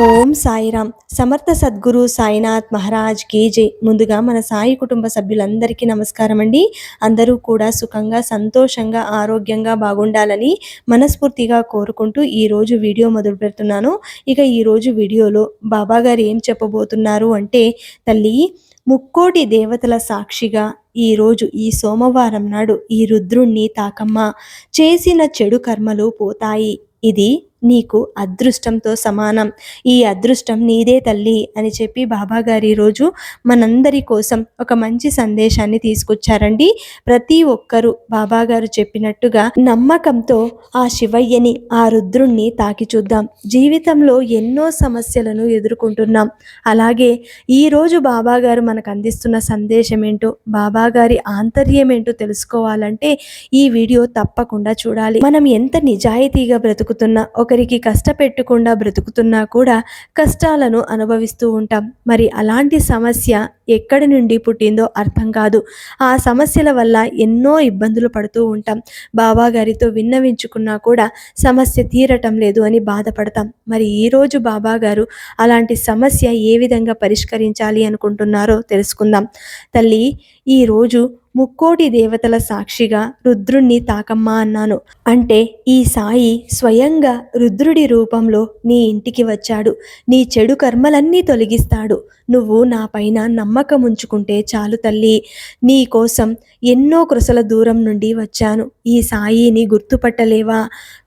ఓం సాయిరామ్. సమర్థ సద్గురు సాయినాథ్ మహారాజ్ కేజే ముందుగా మన సాయి కుటుంబ సభ్యులందరికీ నమస్కారం అండి. అందరూ కూడా సుఖంగా సంతోషంగా ఆరోగ్యంగా బాగుండాలని మనస్ఫూర్తిగా కోరుకుంటూ ఈరోజు వీడియో మొదలు పెడుతున్నాను. ఇక ఈరోజు వీడియోలో బాబా గారు ఏం చెప్పబోతున్నారు అంటే తల్లి ముక్కోటి దేవతల సాక్షిగా ఈరోజు ఈ సోమవారం నాడు ఈ రుద్రుణ్ణి తాకమ్మ చేసిన చెడు కర్మలు పోతాయి. ఇది నీకు అదృష్టంతో సమానం. ఈ అదృష్టం నీదే తల్లి అని చెప్పి బాబాగారి రోజు ఈరోజు మనందరి కోసం ఒక మంచి సందేశాన్ని తీసుకొచ్చారండి. ప్రతి ఒక్కరూ బాబాగారు చెప్పినట్టుగా నమ్మకంతో ఆ శివయ్యని ఆ రుద్రుణ్ణి తాకి చూద్దాం. జీవితంలో ఎన్నో సమస్యలను ఎదుర్కొంటున్నాం. అలాగే ఈరోజు బాబాగారు మనకు అందిస్తున్న సందేశం ఏంటో బాబాగారి ఆంతర్యం ఏంటో తెలుసుకోవాలంటే ఈ వీడియో తప్పకుండా చూడాలి. మనం ఎంత నిజాయితీగా బ్రతుకుతున్నా ఒకరికి కష్టపెట్టకుండా బ్రతుకుతున్నా కూడా కష్టాలను అనుభవిస్తూ ఉంటాం. మరి అలాంటి సమస్య ఎక్కడి నుండి పుట్టిందో అర్థం కాదు. ఆ సమస్యల వల్ల ఎన్నో ఇబ్బందులు పడుతూ ఉంటాం. బాబా గారితో విన్నవించుకున్నా కూడా సమస్య తీరటం లేదు అని బాధపడతాం. మరి ఈరోజు బాబా గారు అలాంటి సమస్య ఏ విధంగా పరిష్కరించాలి అనుకుంటున్నారో తెలుసుకుందాం. తల్లి ఈరోజు ముక్కోటి దేవతల సాక్షిగా రుద్రుణ్ణి తాకమ్మా అన్నాను. అంటే ఈ సాయి స్వయంగా రుద్రుడి రూపంలో నీ ఇంటికి వచ్చాడు. నీ చెడు కర్మలన్నీ తొలగిస్తాడు. నువ్వు నా పైన నమ్మకం ఉంచుకుంటే చాలు తల్లి. నీ కోసం ఎన్నో కృసల దూరం నుండి వచ్చాను. ఈ సాయిని గుర్తుపట్టలేవా?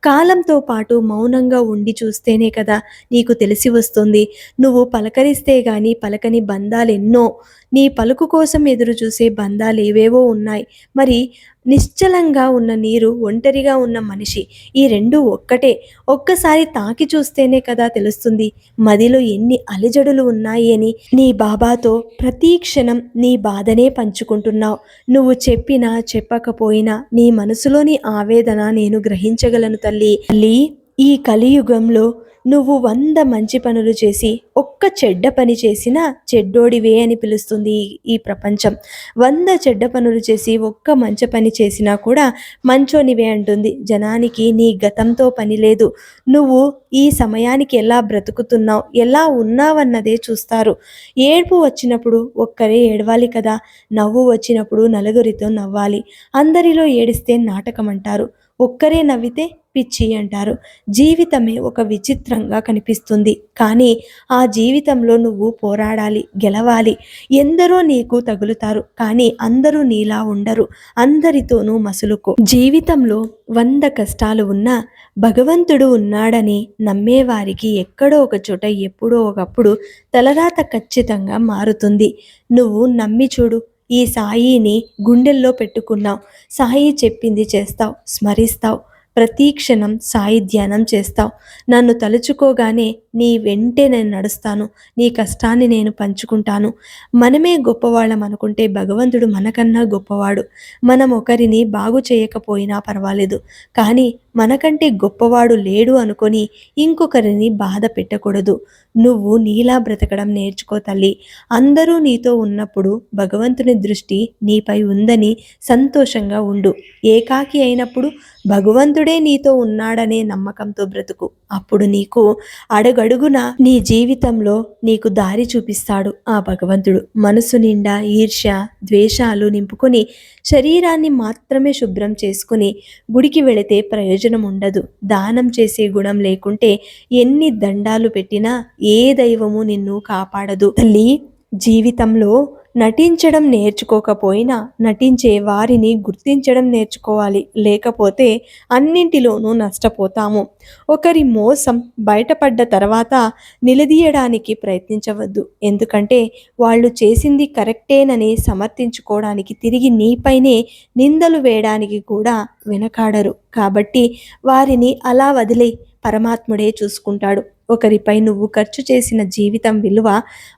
కాలంతో పాటు మౌనంగా ఉండి చూస్తేనే కదా నీకు తెలిసి వస్తుంది. నువ్వు పలకరిస్తే గాని పలకని బంధాలెన్నో. నీ పలుకు కోసం ఎదురు చూసే బంధాలు ఏవేవో ఉన్నాయి. మరి నిశ్చలంగా ఉన్న నీరు ఒంటరిగా ఉన్న మనిషి ఈ రెండు ఒక్కటే. ఒక్కసారి తాకి చూస్తేనే కదా తెలుస్తుంది మదిలో ఎన్ని అలిజడులు ఉన్నాయి అని. నీ బాబాతో ప్రతి క్షణం నీ బాధనే పంచుకుంటున్నావు. నువ్వు చెప్పినా చెప్పకపోయినా నీ మనసులోని ఆవేదన నేను గ్రహించగలను తల్లి. తల్లి ఈ కలియుగంలో నువ్వు వంద మంచి పనులు చేసి ఒక్క చెడ్డ పని చేసినా చెడ్డోడివే అని పిలుస్తుంది ఈ ప్రపంచం. వంద చెడ్డ పనులు చేసి ఒక్క మంచి పని చేసినా కూడా మంచోనివే అంటుంది. జనానికి నీ గతంతో పని లేదు. నువ్వు ఈ సమయానికి ఎలా బ్రతుకుతున్నావు ఎలా ఉన్నావన్నదే చూస్తారు. ఏడుపు వచ్చినప్పుడు ఒక్కరే ఏడవాలి కదా నవ్వు వచ్చినప్పుడు నలుగురితో నవ్వాలి. అందరిలో ఏడిస్తే నాటకం అంటారు ఒక్కరే నవ్వితే పిచ్చి అంటారు. జీవితమే ఒక విచిత్రంగా కనిపిస్తుంది. కానీ ఆ జీవితంలో నువ్వు పోరాడాలి గెలవాలి. ఎందరో నీకు తగులుతారు కానీ అందరూ నీలా ఉండరు. అందరితోనూ మసులుకో. జీవితంలో వంద కష్టాలు ఉన్నా భగవంతుడు ఉన్నాడని నమ్మేవారికి ఎక్కడో ఒక చోట ఎప్పుడో ఒకప్పుడు తలరాత ఖచ్చితంగా మారుతుంది. నువ్వు నమ్మి చూడు. ఈ సాయిని గుండెల్లో పెట్టుకున్నావు. సాయి చెప్పింది చేస్తావు స్మరిస్తావు. ప్రతి క్షణం సాయి ధ్యానం చేస్తావు. నన్ను తలుచుకోగానే నీ వెంటే నేను నడుస్తాను నీ కష్టాన్ని నేను పంచుకుంటాను. మనమే గొప్పవాళ్ళం అనుకుంటే భగవంతుడు మనకన్నా గొప్పవాడు. మనం ఒకరిని బాగు చేయకపోయినా పర్వాలేదు. కానీ మనకంటే గొప్పవాడు లేడు అనుకొని ఇంకొకరిని బాధ పెట్టకూడదు. నువ్వు నీలా బ్రతకడం నేర్చుకో తల్లి. అందరూ నీతో ఉన్నప్పుడు భగవంతుని దృష్టి నీపై ఉందని సంతోషంగా ఉండు. ఏకాకి అయినప్పుడు భగవంతుడే నీతో ఉన్నాడనే నమ్మకంతో బ్రతుకు. అప్పుడు నీకు అడగ అడుగడుగున నీ జీవితంలో నీకు దారి చూపిస్తాడు ఆ భగవంతుడు. మనసు నిండా ఈర్ష్య ద్వేషాలు నింపుకొని శరీరాన్ని మాత్రమే శుభ్రం చేసుకుని గుడికి వెళితే ప్రయోజనం ఉండదు. దానం చేసే గుణం లేకుంటే ఎన్ని దండాలు పెట్టినా ఏ దైవము నిన్ను కాపాడదు. తల్లి జీవితంలో నటించడం నేర్చుకోకపోయినా నటించే వారిని గుర్తించడం నేర్చుకోవాలి. లేకపోతే అన్నింటిలోనూ నష్టపోతాము. ఒకరి మోసం బయటపడ్డ తర్వాత నిలదీయడానికి ప్రయత్నించవద్దు. ఎందుకంటే వాళ్ళు చేసింది కరెక్టేనని సమర్థించుకోవడానికి తిరిగి నీపైనే నిందలు వేయడానికి కూడా వెనకాడరు. కాబట్టి వారిని అలా వదిలే పరమాత్ముడే చూసుకుంటాడు. ఒకరిపై నువ్వు ఖర్చు చేసిన జీవితం విలువ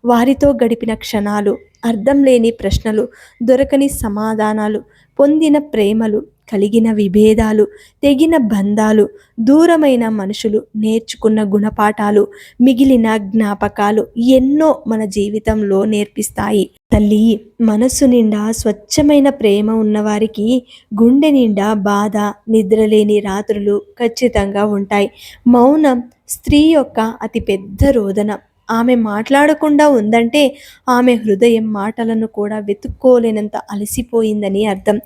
వారితో గడిపిన క్షణాలు అర్థం లేని ప్రశ్నలు దొరకని సమాధానాలు పొందిన ప్రేమలు కలిగిన విభేదాలు తెగిన బంధాలు దూరమైన మనుషులు నేర్చుకున్న గుణపాఠాలు మిగిలిన జ్ఞాపకాలు ఎన్నో మన జీవితంలో నేర్పిస్తాయి. తల్లి మనస్సు నిండా స్వచ్ఛమైన ప్రేమ ఉన్నవారికి గుండె నిండా బాధ నిద్రలేని రాత్రులు ఖచ్చితంగా ఉంటాయి. మౌనం స్త్రీ యొక్క అతి పెద్ద రోదన. ఆమె మాట్లాడకుండా ఉందంటే ఆమె హృదయం మాటలను కూడా వెతుక్కోలేనంత అలసిపోయిందని అర్థం.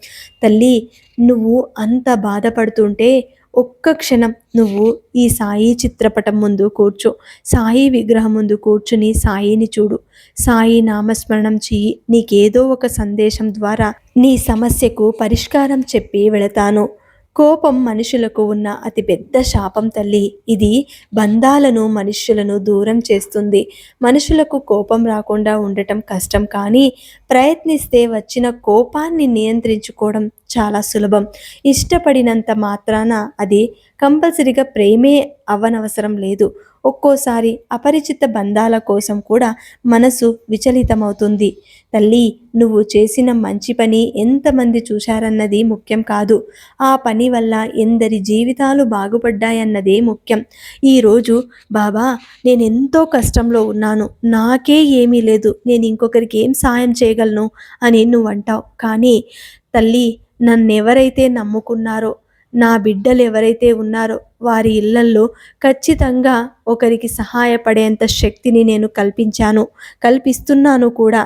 తల్లి నువ్వు అంత బాధపడుతుంటే ఒక్క క్షణం నువ్వు ఈ సాయి చిత్రపటం ముందు కూర్చో. సాయి విగ్రహం ముందు కూర్చుని సాయిని చూడు. సాయి నామస్మరణం చెయ్యి. నీకేదో ఒక సందేశం ద్వారా నీ సమస్యకు పరిష్కారం చెప్పి వెళతాను. కోపం మనుషులకు ఉన్న అతిపెద్ద శాపం తల్లి. ఇది బంధాలను మనుష్యులను దూరం చేస్తుంది. మనుషులకు కోపం రాకుండా ఉండటం కష్టం కానీ ప్రయత్నిస్తే వచ్చిన కోపాన్ని నియంత్రించుకోవడం చాలా సులభం. ఇష్టపడినంత మాత్రాన అది కంపల్సరిగా ప్రేమే అవ్వనవసరం లేదు. ఒక్కోసారి అపరిచిత బంధాల కోసం కూడా మనసు విచలితమవుతుంది. తల్లి నువ్వు చేసిన మంచి పని ఎంతమంది చూశారన్నది ముఖ్యం కాదు. ఆ పని వల్ల ఎందరి జీవితాలు బాగుపడ్డాయన్నదే ముఖ్యం. ఈరోజు బాబా నేను ఎంతో కష్టంలో ఉన్నాను. నాకే ఏమీ లేదు. నేను ఇంకొకరికి ఏం సాయం చేయగలను అని నువ్వు అంటావు కానీ తల్లి నన్నెవరైతే నమ్ముకున్నారో నా బిడ్డలు ఎవరైతే ఉన్నారో వారి ఇళ్ళల్లో ఖచ్చితంగా ఒకరికి సహాయపడేంత శక్తిని నేను కల్పించాను కల్పిస్తున్నాను కూడా.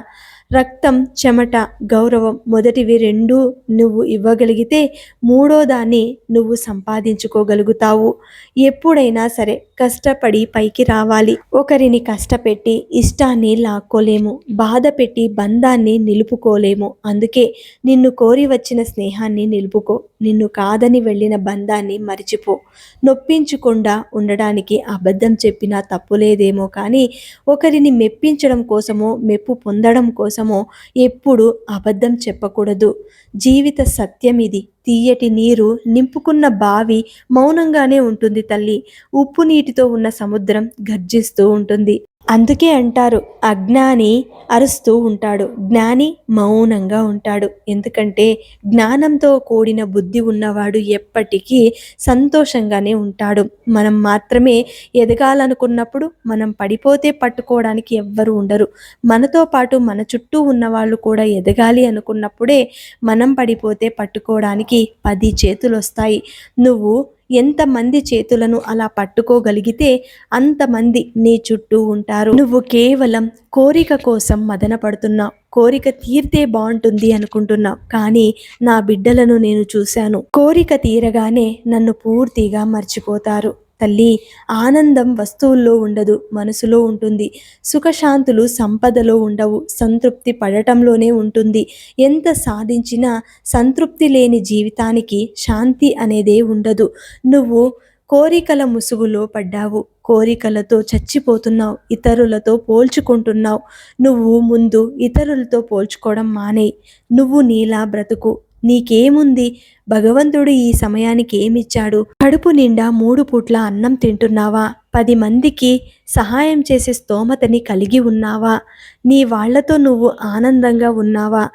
రక్తం చెమట గౌరవం మొదటివి రెండు నువ్వు ఇవ్వగలిగితే మూడో దాన్ని నువ్వు సంపాదించుకోగలుగుతావు. ఎప్పుడైనా సరే కష్టపడి పైకి రావాలి. ఒకరిని కష్టపెట్టి ఇష్టాన్ని లాక్కోలేము. బాధ పెట్టి బంధాన్ని నిలుపుకోలేము. అందుకే నిన్ను కోరి వచ్చిన స్నేహాన్ని నిలుపుకో. నిన్ను కాదని వెళ్ళిన బంధాన్ని మరిచిపో. నొప్పించకుండా ఉండడానికి అబద్ధం చెప్పినా తప్పులేదేమో కానీ ఒకరిని మెప్పించడం కోసమో మెప్పు పొందడం కోసమో ఎప్పుడు అబద్ధం చెప్పకూడదు. జీవిత సత్యం ఇది తీయటి నీరు నింపుకున్న బావి మౌనంగానే ఉంటుంది తల్లి. ఉప్పు నీటితో ఉన్న సముద్రం గర్జిస్తూ ఉంటుంది. అందుకే అంటారు అజ్ఞాని అరుస్తూ ఉంటాడు. జ్ఞాని మౌనంగా ఉంటాడు. ఎందుకంటే జ్ఞానంతో కూడిన బుద్ధి ఉన్నవాడు ఎప్పటికీ సంతోషంగానే ఉంటాడు. మనం మాత్రమే ఎదగాలనుకున్నప్పుడు మనం పడిపోతే పట్టుకోవడానికి ఎవ్వరూ ఉండరు. మనతో పాటు మన చుట్టూ ఉన్నవాళ్ళు కూడా ఎదగాలి అనుకున్నప్పుడే మనం పడిపోతే పట్టుకోవడానికి పది చేతులు వస్తాయి నువ్వు ఎంతమంది చేతులను అలా పట్టుకోగలిగితే అంతమంది నీ చుట్టూ ఉంటారు. నువ్వు కేవలం కోరిక కోసం మదన పడుతున్నావు కోరిక తీరితే బాగుంటుంది అనుకుంటున్నావు కానీ నా బిడ్డలను నేను చూశాను. కోరిక తీరగానే నన్ను పూర్తిగా మర్చిపోతారు. తల్లి ఆనందం వస్తువుల్లో ఉండదు మనసులో ఉంటుంది. సుఖశాంతులు సంపదలో ఉండవు సంతృప్తి పడటంలోనే ఉంటుంది. ఎంత సాధించినా సంతృప్తి లేని జీవితానికి శాంతి అనేదే ఉండదు. నువ్వు కోరికల ముసుగులో పడ్డావు కోరికలతో చచ్చిపోతున్నావు ఇతరులతో పోల్చుకుంటున్నావు. నువ్వు ముందు ఇతరులతో పోల్చుకోవడం మానేయి. నువ్వు నీలా బ్రతుకు. నీకేముంది? భగవంతుడు ఈ సమయానికి ఏమిచ్చాడు? కడుపు నిండా మూడు పూట్ల అన్నం తింటున్నావా? పది మందికి సహాయం చేసే స్తోమతని కలిగి ఉన్నావా? నీ వాళ్ళతో నువ్వు ఆనందంగా ఉన్నావా?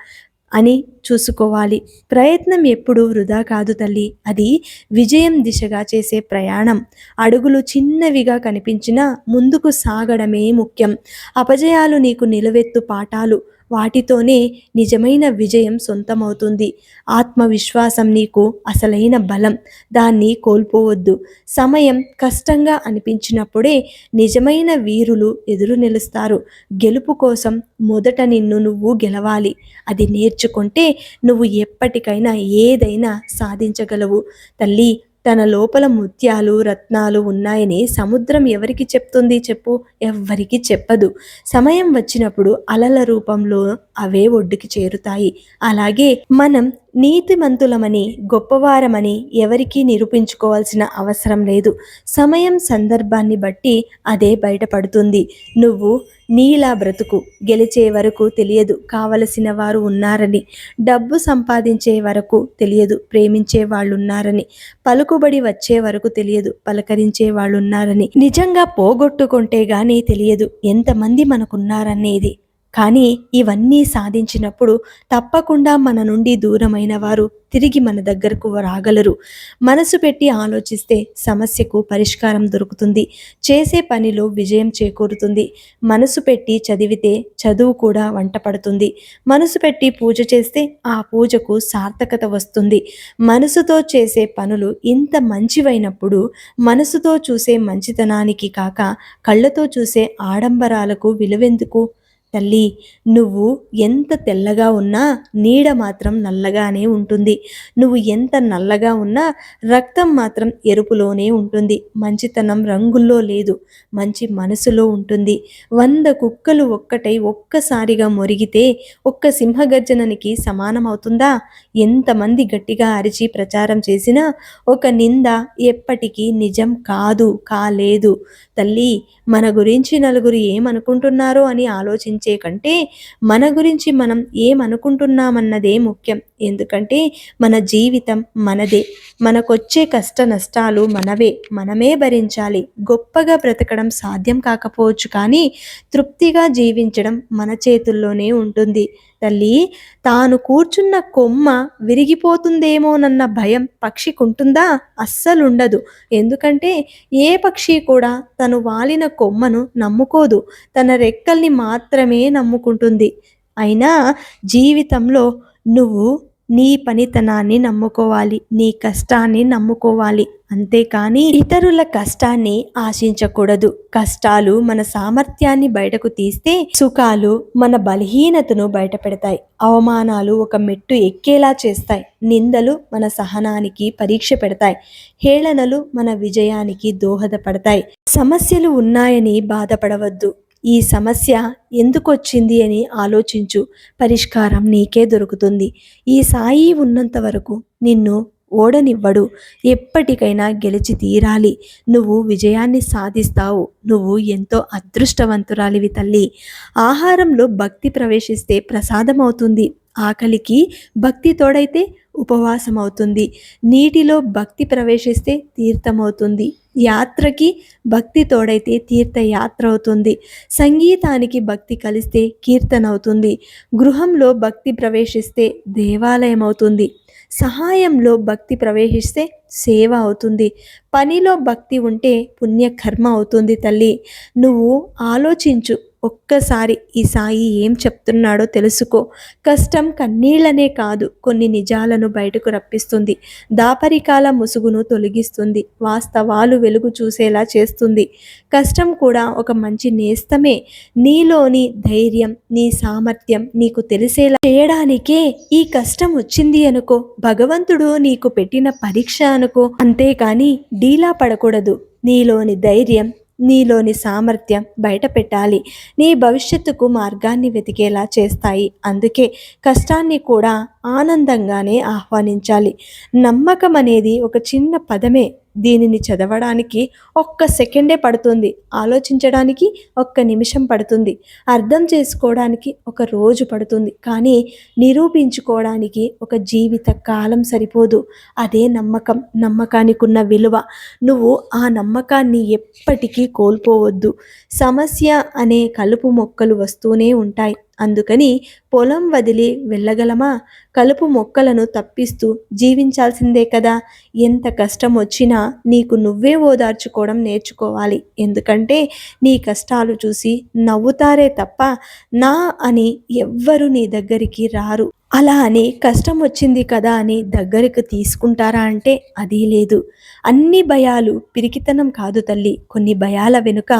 అని చూసుకోవాలి. ప్రయత్నం ఎప్పుడు వృధా కాదు తల్లి. అది విజయం దిశగా చేసే ప్రయాణం. అడుగులు చిన్నవిగా కనిపించినా ముందుకు సాగడమే ముఖ్యం. అపజయాలు నీకు నిలవెత్తు పాఠాలు. వాటితోనే నిజమైన విజయం సొంతమవుతుంది. ఆత్మవిశ్వాసం నీకు అసలైన బలం. దాన్ని కోల్పోవద్దు. సమయం కష్టంగా అనిపించినప్పుడే నిజమైన వీరులు ఎదురు నిలుస్తారు. గెలుపు కోసం మొదట నిన్ను నువ్వు గెలవాలి. అది నేర్చుకుంటే నువ్వు ఎప్పటికైనా ఏదైనా సాధించగలవు. తల్లి తన లోపల ముత్యాలు రత్నాలు ఉన్నాయని సముద్రం ఎవరికి చెప్తుంది చెప్పు? ఎవ్వరికి చెప్పదు. సమయం వచ్చినప్పుడు అలల రూపంలో అవే ఒడ్డుకి చేరుతాయి. అలాగే మనం నీతిమంతులమని గొప్పవారమని ఎవరికీ నిరూపించుకోవాల్సిన అవసరం లేదు. సమయం సందర్భాన్ని బట్టి అదే బయటపడుతుంది. నువ్వు నీలా బ్రతుకు. గెలిచే వరకు తెలియదు. కావలసిన వారు ఉన్నారని. డబ్బు సంపాదించే వరకు తెలియదు. ప్రేమించే వాళ్ళు ఉన్నారని పలుకుబడి వచ్చే వరకు తెలియదు. పలకరించే వాళ్ళు ఉన్నారని నిజంగా పోగొట్టుకుంటే గానీ తెలియదు. ఎంతమంది మనకున్నారనేది. కానీ ఇవన్నీ సాధించినప్పుడు తప్పకుండా మన నుండి దూరమైన వారు తిరిగి మన దగ్గరకు రాగలరు. మనసు పెట్టి ఆలోచిస్తే సమస్యకు పరిష్కారం దొరుకుతుంది. చేసే పనిలో విజయం చేకూరుతుంది. మనసు పెట్టి చదివితే చదువు కూడా వంట పడుతుంది మనసు పెట్టి పూజ చేస్తే ఆ పూజకు సార్థకత వస్తుంది. మనసుతో చేసే పనులు ఇంత మంచివైనప్పుడు మనసుతో చూసే మంచితనానికి కాక కళ్ళతో చూసే ఆడంబరాలకు విలువెందుకు? తల్లి నువ్వు ఎంత తెల్లగా ఉన్నా నీడ మాత్రం నల్లగానే ఉంటుంది. నువ్వు ఎంత నల్లగా ఉన్నా రక్తం మాత్రం ఎరుపులోనే ఉంటుంది. మంచితనం రంగుల్లో లేదు. మంచి మనసులో ఉంటుంది. వంద కుక్కలు ఒక్కటై ఒక్కసారిగా మొరిగితే ఒక్క సింహగర్జననికి సమానమవుతుందా? ఎంతమంది గట్టిగా అరిచి ప్రచారం చేసినా ఒక నింద ఎప్పటికీ నిజం కాదు కాలేదు. తల్లి మన గురించి నలుగురు ఏమనుకుంటున్నారో అని ఆలోచించే కంటే మన గురించి మనం ఏమనుకుంటున్నామన్నదే ముఖ్యం. ఎందుకంటే మన జీవితం మనదే. మనకొచ్చే కష్ట నష్టాలు మనవే. మనమే భరించాలి. గొప్పగా బ్రతకడం సాధ్యం కాకపోవచ్చు కానీ తృప్తిగా జీవించడం మన చేతుల్లోనే ఉంటుంది. తల్లి తాను కూర్చున్న కొమ్మ విరిగిపోతుందేమోనన్న భయం పక్షికుంటుందా? అస్సలుండదు. ఎందుకంటే ఏ పక్షి కూడా తను వాలిన కొమ్మను నమ్ముకోదు. తన రెక్కల్ని మాత్రమే నమ్ముకుంటుంది. అయినా జీవితంలో నువ్వు నీ పనితనాన్ని నమ్ముకోవాలి నీ కష్టాన్ని నమ్ముకోవాలి. అంతేకాని ఇతరుల కష్టాన్ని ఆశించకూడదు. కష్టాలు మన సామర్థ్యాన్ని బయటకు తీస్తే సుఖాలు మన బలహీనతను బయట పెడతాయి అవమానాలు ఒక మెట్టు ఎక్కేలా చేస్తాయి. నిందలు మన సహనానికి పరీక్ష పెడతాయి. హేళనలు మన విజయానికి దోహదపడతాయి. సమస్యలు ఉన్నాయని బాధపడవద్దు. ఈ సమస్య ఎందుకొచ్చింది అని ఆలోచించు. పరిష్కారం నీకే దొరుకుతుంది. ఈ సాయి ఉన్నంత వరకు నిన్ను ఓడనివ్వడు. ఎప్పటికైనా గెలిచి తీరాలి. నువ్వు విజయాన్ని సాధిస్తావు. నువ్వు ఎంతో అదృష్టవంతురాలివి తల్లి. ఆహారంలో భక్తి ప్రవేశిస్తే ప్రసాదం అవుతుంది ఆకలికి భక్తి తోడైతే ఉపవాసం అవుతుంది నీటిలో భక్తి ప్రవేశిస్తే తీర్థమవుతుంది. యాత్రకి భక్తి తోడైతే తీర్థయాత్ర అవుతుంది సంగీతానికి భక్తి కలిస్తే కీర్తన అవుతుంది గృహంలో భక్తి ప్రవేశిస్తే దేవాలయం అవుతుంది సహాయంలో భక్తి ప్రవేశిస్తే సేవ అవుతుంది. పనిలో భక్తి ఉంటే పుణ్యకర్మ అవుతుంది తల్లి. నువ్వు ఆలోచించు. ఒక్కసారి ఈ సాయి ఏం చెప్తున్నాడో తెలుసుకో. కష్టం కన్నీళ్ళనే కాదు కొన్ని నిజాలను బయటకు రప్పిస్తుంది. దాపరికాల ముసుగును తొలగిస్తుంది. వాస్తవాలు వెలుగు చూసేలా చేస్తుంది. కష్టం కూడా ఒక మంచి నేస్తమే. నీలోని ధైర్యం నీ సామర్థ్యం నీకు తెలిసేలా చేయడానికే ఈ కష్టం వచ్చింది అనుకో. భగవంతుడు నీకు పెట్టిన పరీక్ష అనుకో. అంతేకాని డీలా పడకూడదు. నీలోని ధైర్యం నీలోని సామర్థ్యం బయటపెట్టాలి. నీ భవిష్యత్తుకు మార్గాన్ని వెతికేలా చేస్తాయి. అందుకే కష్టాన్ని కూడా ఆనందంగానే ఆహ్వానించాలి. నమ్మకం అనేది ఒక చిన్న పదమే. దీనిని చదవడానికి ఒక్క సెకండే పడుతుంది. ఆలోచించడానికి ఒక్క నిమిషం పడుతుంది. అర్థం చేసుకోవడానికి ఒక రోజు పడుతుంది. కానీ నిరూపించుకోవడానికి ఒక జీవిత కాలం సరిపోదు. అదే నమ్మకం నమ్మకానికి ఉన్న విలువ. నువ్వు ఆ నమ్మకాన్ని ఎప్పటికీ కోల్పోవద్దు. సమస్య అనే కలుపు మొక్కలు వస్తూనే ఉంటాయి. అందుకని పొలం వదిలి వెళ్ళగలమా? కలుపు మొక్కలను తప్పిస్తూ జీవించాల్సిందే కదా. ఎంత కష్టం వచ్చినా నీకు నువ్వే ఓదార్చుకోవడం నేర్చుకోవాలి. ఎందుకంటే నీ కష్టాలు చూసి నవ్వుతారే తప్ప నా అని ఎవ్వరు నీ దగ్గరికి రారు. అలా అని కష్టం వచ్చింది కదా అని దగ్గరకు తీసుకుంటారా అంటే అది లేదు. అన్ని భయాలు పిరికితనం కాదు తల్లి. కొన్ని భయాల వెనుక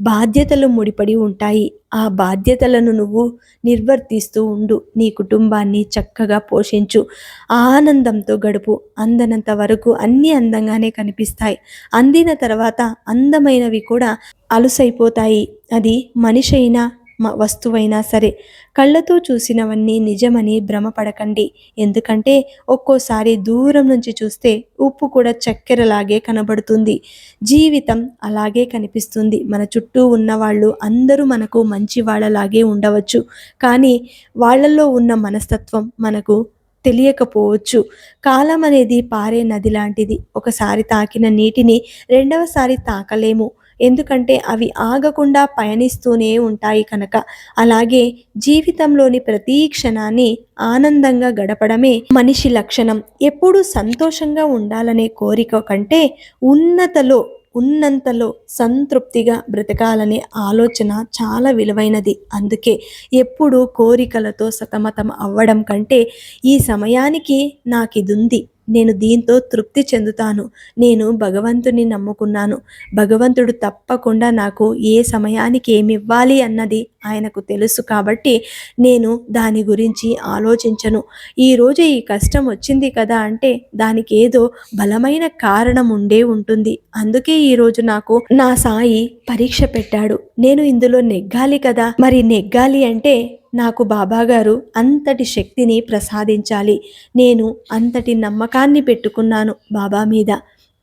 బాధ్యతలు ముడిపడి ఉంటాయి. ఆ బాధ్యతలను నువ్వు నిర్వర్తిస్తూ ఉండు. నీ కుటుంబాన్ని చక్కగా పోషించు. ఆనందంతో గడుపు. అందనంత వరకు అన్నీ అందంగానే కనిపిస్తాయి. అందిన తర్వాత అందమైనవి కూడా అలుసైపోతాయి. అది మనిషి అయినా వస్తువైనా సరే. కళ్ళతో చూసినవన్నీ నిజమని భ్రమపడకండి. ఎందుకంటే ఒక్కోసారి దూరం నుంచి చూస్తే ఉప్పు కూడా చక్కెరలాగే కనబడుతుంది. జీవితం అలాగే కనిపిస్తుంది. మన చుట్టూ ఉన్నవాళ్ళు అందరూ మనకు మంచి వాళ్ళలాగే ఉండవచ్చు. కానీ వాళ్ళల్లో ఉన్న మనస్తత్వం మనకు తెలియకపోవచ్చు. కాలం అనేది పారే నది లాంటిది. ఒకసారి తాకిన నీటిని రెండవసారి తాకలేము. ఎందుకంటే అవి ఆగకుండా పయనిస్తూనే ఉంటాయి కనుక. అలాగే జీవితంలోని ప్రతి క్షణాన్ని ఆనందంగా గడపడమే మనిషి లక్షణం. ఎప్పుడూ సంతోషంగా ఉండాలనే కోరిక కంటే ఉన్నతలో ఉన్నంతలో సంతృప్తిగా బ్రతకాలనే ఆలోచన చాలా విలువైనది. అందుకే ఎప్పుడూ కోరికలతో సతమతం అవ్వడం కంటే ఈ సమయానికి నాకు ఇది ఉంది నేను దీంతో తృప్తి చెందుతాను. నేను భగవంతుని నమ్ముకున్నాను. భగవంతుడు తప్పకుండా నాకు ఏ సమయానికి ఏమి ఇవ్వాలి అన్నది ఆయనకు తెలుసు కాబట్టి నేను దాని గురించి ఆలోచించను. ఈరోజు ఈ కష్టం వచ్చింది కదా అంటే దానికి ఏదో బలమైన కారణం ఉండే ఉంటుంది. అందుకే ఈరోజు నాకు నా సాయి పరీక్ష పెట్టాడు. నేను ఇందులో నెగ్గాలి కదా? మరి నెగ్గాలి అంటే నాకు బాబాగారు అంతటి శక్తిని ప్రసాదించాలి. నేను అంతటి నమ్మకాన్ని పెట్టుకున్నాను బాబా మీద.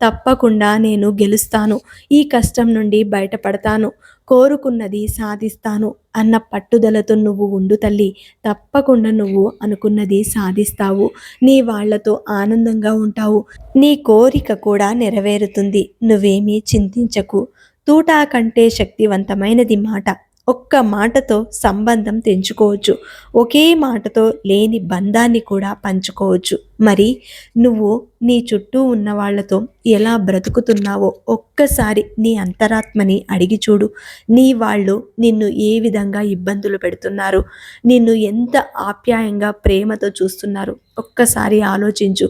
తప్పకుండా నేను గెలుస్తాను. ఈ కష్టం నుండి బయటపడతాను. కోరుకున్నది సాధిస్తాను అన్న పట్టుదలతో నువ్వు ఉండు తల్లి. తప్పకుండా నువ్వు అనుకున్నది సాధిస్తావు. నీ వాళ్ళతో ఆనందంగా ఉంటావు. నీ కోరిక కూడా నెరవేరుతుంది. నువ్వేమీ చింతించకు. తూటా కంటే శక్తివంతమైనది మాట. ఒక్క మాటతో సంబంధం తెంచుకోవచ్చు. ఒకే మాటతో లేని బంధాన్ని కూడా పంచుకోవచ్చు. మరి నువ్వు నీ చుట్టూ ఉన్న వాళ్ళతో ఎలా బ్రతుకుతున్నావో ఒక్కసారి నీ అంతరాత్మని అడిగి చూడు. నీ వాళ్ళు నిన్ను ఏ విధంగా ఇబ్బందులు పెడుతున్నారు? నిన్ను ఎంత ఆప్యాయంగా ప్రేమతో చూస్తున్నారు? ఒక్కసారి ఆలోచించు.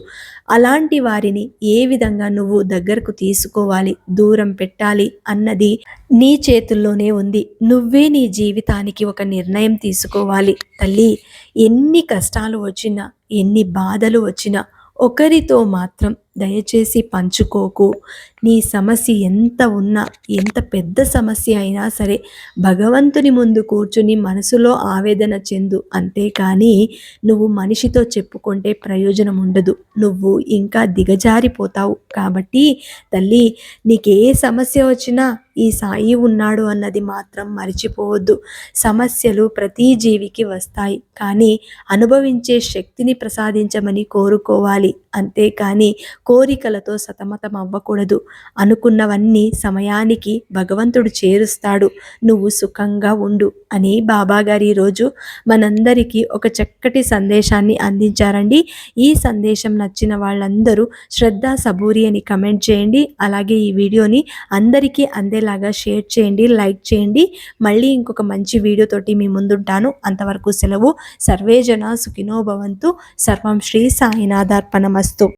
అలాంటి వారిని ఏ విధంగా నువ్వు దగ్గరకు తీసుకోవాలి దూరం పెట్టాలి అన్నది నీ చేతుల్లోనే ఉంది. నువ్వే నీ జీవితానికి ఒక నిర్ణయం తీసుకోవాలి. తల్లి ఎన్ని కష్టాలు వచ్చినా ఎన్ని బాధలు వచ్చినా ఒకరితో మాత్రం దయచేసి పంచుకోకు. నీ సమస్య ఎంత ఉన్నా ఎంత పెద్ద సమస్య అయినా సరే భగవంతుని ముందు కూర్చుని మనసులో ఆవేదన చెందు. అంతేకాని నువ్వు మనిషితో చెప్పుకుంటే ప్రయోజనం ఉండదు. నువ్వు ఇంకా దిగజారిపోతావు. కాబట్టి తల్లి నీకే సమస్య వచ్చినా ఈ సాయి ఉన్నాడు అన్నది మాత్రం మర్చిపోవద్దు. సమస్యలు ప్రతి జీవికి వస్తాయి. కానీ అనుభవించే శక్తిని ప్రసాదించమని కోరుకోవాలి. అంతేకాని కోరికలతో సతమతం అవ్వకూడదు అనుకున్నవన్నీ సమయానికి భగవంతుడు చేరుస్తాడు. నువ్వు సుఖంగా ఉండు అని బాబాగారు ఈరోజు మనందరికీ ఒక చక్కటి సందేశాన్ని అందించారండి. ఈ సందేశం నచ్చిన వాళ్ళందరూ శ్రద్ధ సబూరి అని కమెంట్ చేయండి. అలాగే ఈ వీడియోని అందరికీ అందే నచ్చేలాగా షేర్ చేయండి లైక్ చేయండి. మళ్ళీ ఇంకొక మంచి వీడియోతోటి మీ ముందుంటాను. అంతవరకు సెలవు. సర్వేజన సుఖినో భవంతు. సర్వం శ్రీ సాయినాథార్పణమస్తు.